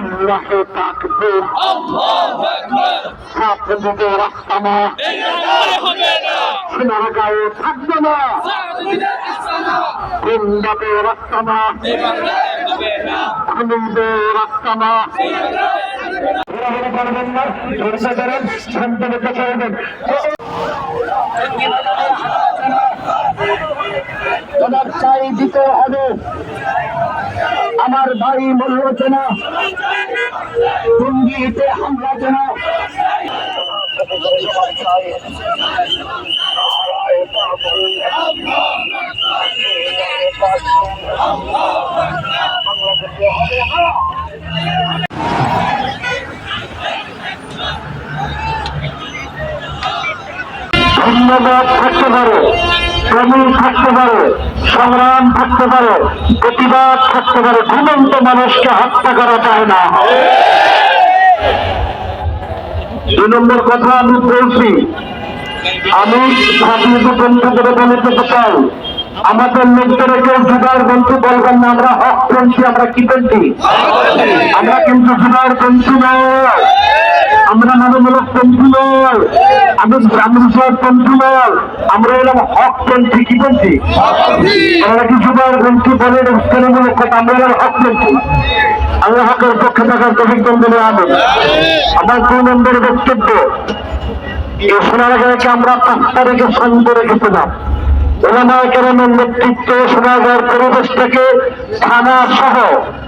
লিল্লাহে তাকবীর ছাত্রদের রাস্তামা সোনার গায়ে থাকবে না গুন্ডাদের রাস্তামা খুনিদের রাস্তামা ঘোরাঘুরি করবেন না ধরতে পারেন শান্ত রেখে চলবেন জবাব চাই দিতে হবে আমার ভাই মূল্য যেন টঙ্গিতে হামলা যেন ধন্যবাদ থাকতে পারে প্রেমিক থাকতে পারে। সংগ্রাম থাকতে পারে, প্রতিবাদ থাকতে পারে, ঘুমন্ত মানুষকে হত্যা করা যায় না। দুই নম্বর কথা আমি বলছি, আমি স্বাধীনতা বন্ধু করে বলে যেতে চাই। আমাদের লোকদের কেউ জুদার বন্ধু বলবেন না, আমরা হক পন্থী আমরা কি পন্থী আমরা কিন্তু জুদার বন্ধু নয়। আমরা মানবমূলক পন্থী নয় আমি গ্রামীণ নয় আমরা এলাম হক পন্থী কি পন্থী আমরা কি জুদার পন্থী বলে শ্রেণীমূলক কথা? আমরা এলাম হক পন্থী আল্লাহ হকের পক্ষে থাকার প্রশিক্ষণ বলে আনন্দ আমার দুই নম্বরের বক্তব্য। এই সোনারগাঁকে আমরা পাঁচ তারিখে করে গেছিলাম ওলামায় কেরামের নেতৃত্বে সোনারগাঁর পরিবেশটাকে থানা সহ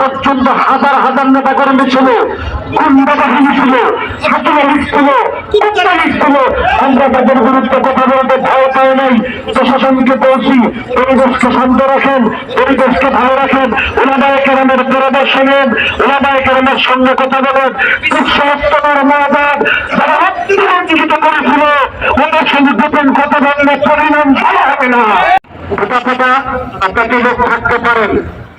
পর্যন্ত হাজার হাজার নেতা কর্মী ছিল গুন্ডা বাহিনী ছিল, ছাত্রলীগ ছিল কুত্তালীগ ছিল। কথা বলতে ভয় প্রশাসনকে বলছি, পরিবেশকে শান্ত রাখেন, পরিবেশকে ভালো রাখেন ওলামায় কেরামের পরামর্শ নেন ওলামায় কেরামের সঙ্গে কথা বলেন। সমস্তমার মহাবাদ, যারা অত্যন্ত করেছিল, ওদের সঙ্গে গোপন কথা বললে পরিণাম ভালো হবে না। আপনাকে লোক থাকতে পারেন।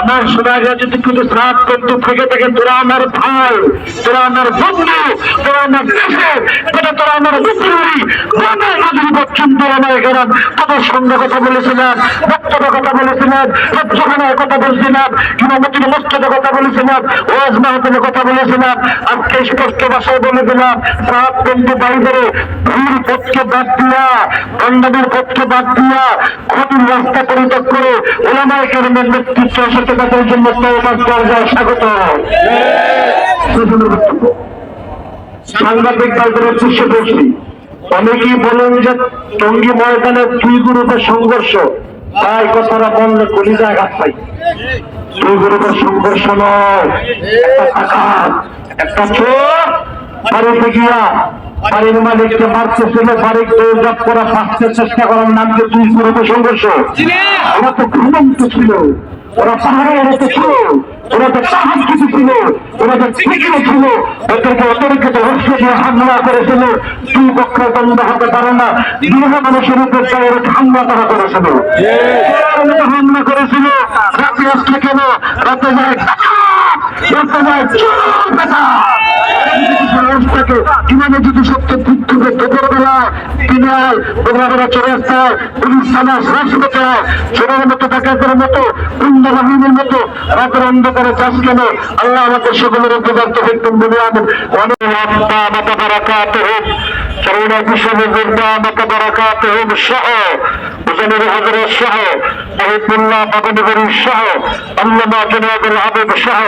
আমার শোনা যদি কিন্তু সাত বন্ধু থেকে থাকে তোরা আমার ভাই, তোরা আমার বন্ধু, তোরা আমার দেশের, তোরা তোরা আমার তোদের সঙ্গে কথা বলেছিলাম বক্তব্য কথা বলেছিলাম সবজখানায় কথা বলছিলাম কিংবা মস্তকে কথা ওয়াজ কথা আজকে স্পষ্ট ভাষায় বলে দিলাম বন্ধু বাইরে ভুল পথকে বাদ দিয়া গন্ডাদের পথকে বাদ দিয়া ক্ষতির রাস্তা পরিত্যাগ করে ওলামায় কেরমের নেতৃত্ব সত্যতার জন্য স্বাগত। সাংবাদিক দলদের উদ্দেশ্যে বলছি অনেকেই বলেন যে টঙ্গী ময়দানে দুই গ্রুপের সংঘর্ষ তাই কথাটা বললে কলিজা আঘাত পাই দুই গ্রুপের সংঘর্ষ নয় একটা চোখ বাড়িতে গিয়া বাড়ির মালিককে মারতে মারতেছিল বাড়ির দৌড় করা বাঁচতে চেষ্টা করার নামকে দুই গ্রুপের সংঘর্ষ। ওরা তো ঘুমন্ত ছিল। ওরা পাহাড়ে এড়াতে ওরা সাহস কিছু ছিল তো ঠিকই ছিল। ওদেরকে অতিরিক্ত হস্তে দিয়ে হামলা করেছিল। দুই পক্ষের দ্বন্দ্ব হতে পারে না। দুই মানুষের উপর ডাইরেক্ট হামলা করা করেছিল। হামলা করেছিল। রাতে আসলে কেন? রাতে যায় রাতে যায় বেটা। অবস্থাকে কীভাবে যদি সত্য বিক্ষোভে দুপুরবেলা বোমাবেলা পুলিশ থানা হাসপাতাল চোরের মতো ডাকাতের মতো বাহিনীর মতো রাতের অন্ধকারে চাষ কেন আল্লাহ আমাদের সকলের উপকার তো একদম বলে আনেন অনেক মাতা বারাকাত হোক করোনা দুর্দামত বারাকাতহম সহ। মুজানির হজরত সহ মহিবুল্লাহ বাবনগরী সহ আল্লামা জনাবুল হাবিব সহ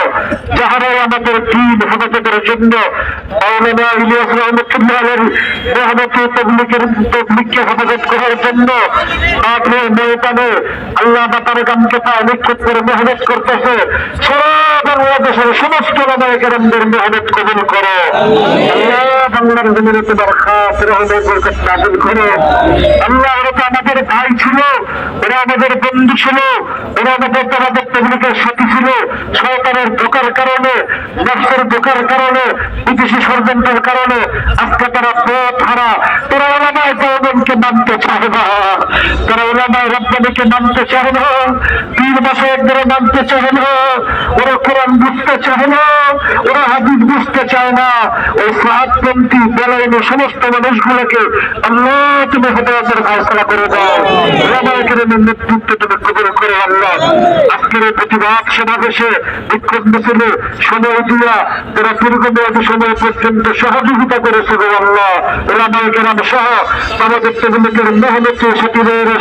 যাহারাই আমাদের দিন হেফাজতের জন্য মাওলানা ইলিয়াস রহমতুল্লাহের মেহনতি তবলিকের তবলিককে হেফাজত করার জন্য মাঠে ময়দানে আল্লাহ বাতার গামকে পায় নিক্ষেপ করে মেহনত করতেছে। সারা বাংলাদেশের সমস্ত লামায় কেরামদের মেহনত কবুল করো। আল্লাহ বাংলার জমিনে তোমার খাস রহমের বরকত নাজিল করো। আল্লাহ ওরা তো আমাদের ভাই ছিল, ওরা আমাদের বন্ধু ছিল, ওরা আমাদের তোমাদের তবলিকের সাথী ছিল। সরকারের ধোকার কারণে নষ্টের ধোকার কারণে, বিদেশি ষড়যন্ত্রের কারণে আজকে তারা পথ হারা। তারা ওলামায় দেওবনকে মানতে চায় না। তারা ওলামায় রব্বানিকে মানতে চায় না। পীর মাসের মানতে চায় না। ওরা কোরআন বুঝতে চায় না। ওরা বুঝতে চায় না। ওই সাহায্যপন্থী বেলাইনে সমস্ত মানুষগুলোকে আল্লাহ তুমি হেদায়তের ফয়সলা করে দাও। নেতৃত্ব তুমি করে আল্লাহ। আজকের এই প্রতিবাদ সমাবেশে বিক্ষোভ সময় দিয়া তারা সময় পর্যন্ত সহযোগিতা করেছে গো আল্লাহ সহ আমাদের মেহনতি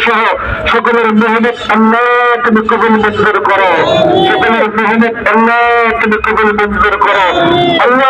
সহ সকলের মেহনত আল্লাহ তুমি কবুল মঞ্জুর করো। সকলের মেহনত আল্লাহ তুমি কবুল মঞ্জুর করো। আল্লাহ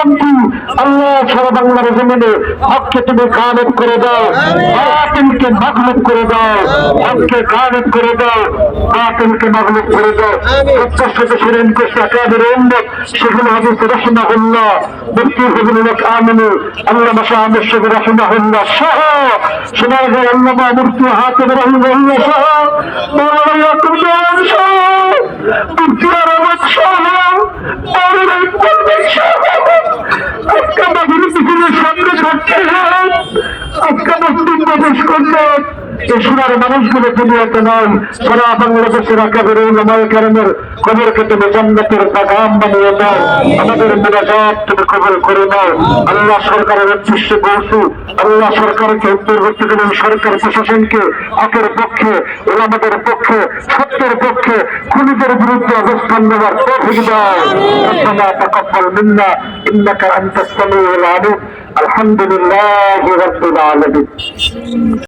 পন্থী আল্লাহ সারা বাংলার জমিনে হককে তুমি গানের করে দাও বাতিলকে মাগলুব করে দাও, হককে গানের করে দাও বাতিলকে মাগলুব করে দাও। প্রত্যাশিত ছিলেন কৃষ্ণ কাদের উম্মত সেগুলো হাদিস রহমাহুল্লাহ মুফতি হুজুরুল আমিনী আল্লাহ মাসা আহমদ শেখ রহমাহুল্লাহ সহ হাতিম রহমাহুল্লাহ সহ প্রবেশ করলেন এই সোনার মানুষগুলো দুনিয়াতে নয় সারা বাংলাদেশের একেবারে ওলামায়ে কেরামের কবরকে তুমি জান্নাতের বাগান বানিয়ে দাও আমাদের মুরাজাত তুমি কবর করে নাও আল্লাহ সরকারের উদ্দেশ্যে পৌঁছু আল্লাহ সরকারকে পূর্ববর্তীকালীন সরকার প্রশাসনকে হকের পক্ষে ওলামাদের পক্ষে সত্যের পক্ষে খুনিদের বিরুদ্ধে অবস্থান নেওয়ার তৌফিক দাও ربنا تقبل منا انك انت السميع العليم الحمد لله رب العالمين